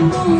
amor.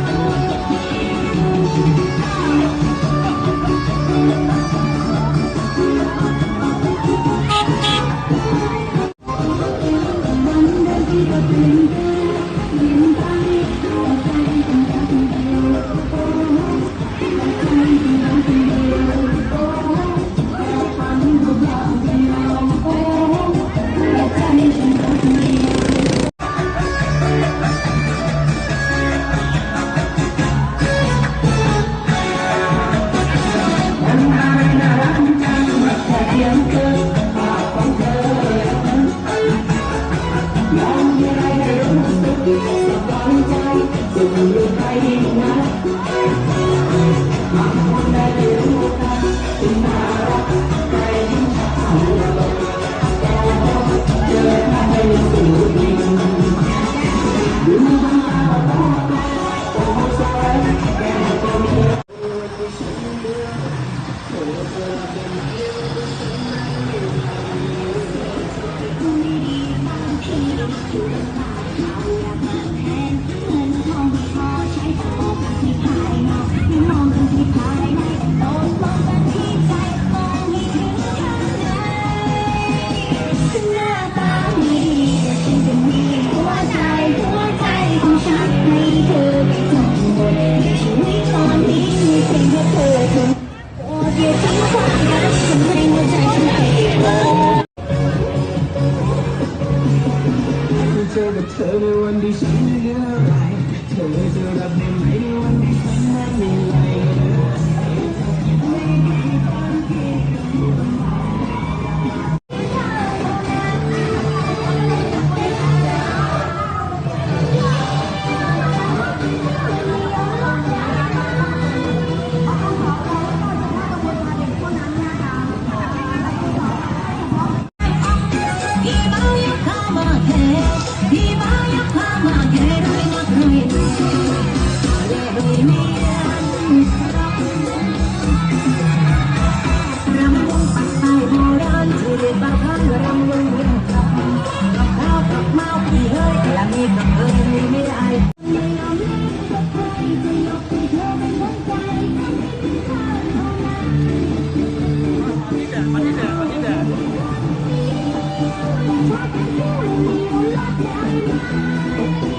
วันที่ฉันเหลืออะไรเธอจะรับได้ไหมวันที่ฉันไม่มี Thank you.